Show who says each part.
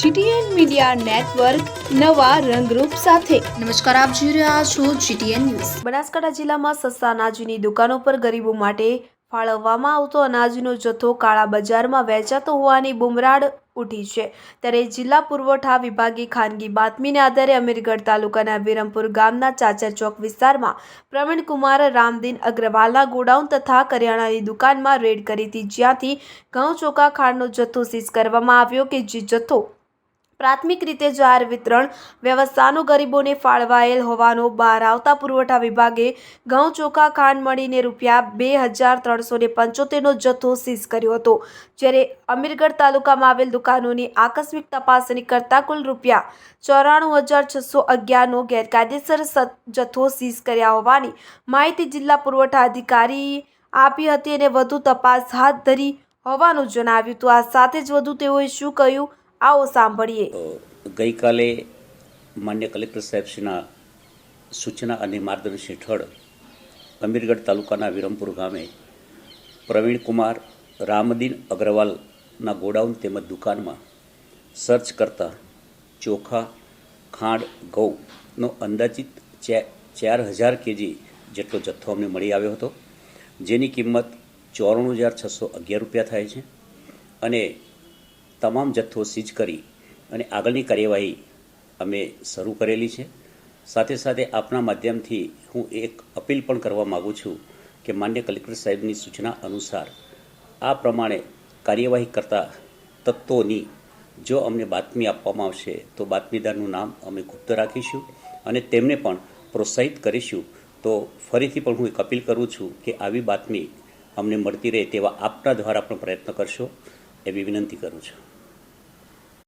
Speaker 1: GTN media network નવા રંગરૂપ સાથે.
Speaker 2: નમસ્કાર, આપ જોઈ રહ્યા છો જીટીએન ન્યૂઝ.
Speaker 3: બનાસકાંઠા જિલ્લામાં સસ્તા અનાજની દુકાનો પર ગરીબો માટે ફાળવવામાં આવતો અનાજનો જથ્થો કાળા બજારમાં વેચાતો હોવાની બુમરાડ ઉઠી છે. ત્યારે જિલ્લા પુરવઠા વિભાગે ખાનગી બાતમીને આધારે અમીરગઢ તાલુકાના વિરમપુર ગામના ચાચર ચોક વિસ્તારમાં પ્રવીણકુમાર રામદીન અગ્રવાલના ગોડાઉન તથા કરિયાણાની દુકાનમાં રેડ કરી હતી. જ્યાંથી ઘઉં ચોખા ખાંડનો જથ્થો સીઝ કરવામાં આવ્યો કે જે જથ્થો પ્રાથમિક રીતે જાહેર વિતરણ વ્યવસ્થાનો ગરીબોને ફાળવાયેલ હોવાનો બહાર આવતા પુરવઠા વિભાગે ઘઉં ચોખા ખાંડ મળીને રૂપિયા બે હજાર ત્રણસો ને પંચોતેરનો જથ્થો સીઝ કર્યો હતો, જ્યારે અમીરગઢ તાલુકામાં આવેલ દુકાનોની આકસ્મિક તપાસણી કરતા કુલ રૂપિયા ચોરાણું હજાર છસો અગિયારનો ગેરકાયદેસર જથ્થો સીઝ કર્યા હોવાની માહિતી જિલ્લા પુરવઠા અધિકારી આપી હતી અને વધુ તપાસ હાથ ધરી હોવાનું જણાવ્યું હતું. આ સાથે જ વધુ તેઓએ શું કહ્યું? આવો સાંભળીએ.
Speaker 4: ગઈકાલે માન્ય કલેક્ટર સાહેબશ્રીના સૂચના અને માર્ગદર્શન હેઠળ અમીરગઢ તાલુકાના વિરમપુર ગામે પ્રવીણકુમાર રામદીન અગ્રવાલના ગોડાઉન તેમજ દુકાનમાં સર્ચ કરતા ચોખા, ખાંડ, ઘઉંનો અંદાજિત ચાર હજાર કેજી જેટલો જથ્થો અમને મળી આવ્યો હતો, જેની કિંમત ચોરાણું હજાર છસો અગિયાર રૂપિયા થાય છે અને તમામ જથ્થો સીઝ કરી અને આગળની કાર્યવાહી અમે શરૂ કરેલી છે. સાથે સાથે આપના માધ્યમથી હું એક અપીલ પણ કરવા માગું છું કે માન્ય કલેક્ટર સાહેબની સૂચના અનુસાર આ પ્રમાણે કાર્યવાહી કરતા તત્વોની જો અમને બાતમી આપવામાં આવશે તો બાતમીદારનું નામ અમે ગુપ્ત રાખીશું અને તેમને પણ પ્રોત્સાહિત કરીશું. તો ફરીથી પણ હું એક અપીલ કરું છું કે આવી બાતમી અમને મળતી રહે તેવા આપના દ્વારા પણ પ્રયત્ન કરશો. એવી વિનંતી કરું છું